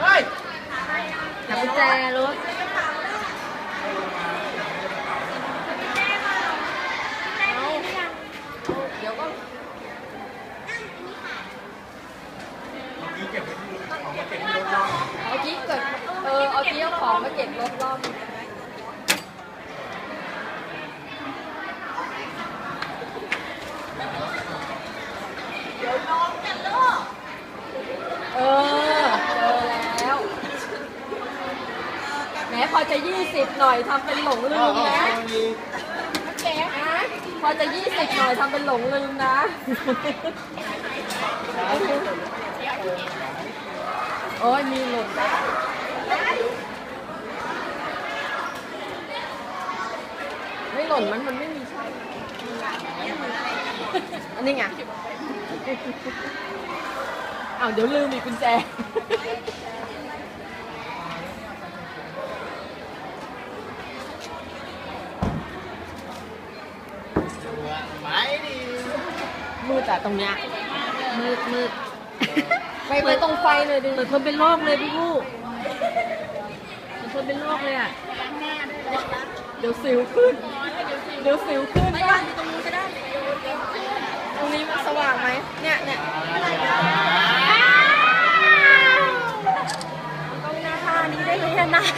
เฮ้ยหากุญแจรถเดี๋ยวก็เมื่อกี้เก็บไว้ที่รถของมาเก็บที่รถนอกเอากี้เกิด เออ เอากี้เอาของมาเก็บรถรอบนึงเออเจอแล้วแห มพอจะยี่สิบหน่อยทำเป็นหลงลืมนะแกนะพอจะยี่สิบหน่อยทำเป็นหลงลืมนะ โอ้ยมีหล่นไม่หล่นมันมันไม่มีใช่องอันนี้ไงอ้าวเดี๋ยวลืมอีกกุญแจ ไม่ดี มืดแต่ตรงเนี้ยมืดมืดไปไปตรงไฟเลยดิเหมือนคนเป็นโรคเลยพี่ผู้เหมือนคนเป็นโรคเลยอะเดี๋ยวสิวขึ้น เดี๋ยวสิวขึ้นป่ะตรงนี้ก็ได้ ตรงนี้มันสว่างไหมเนี่ยเนี่ยต้องหน้าท่านี้ได้ไหมอะนาย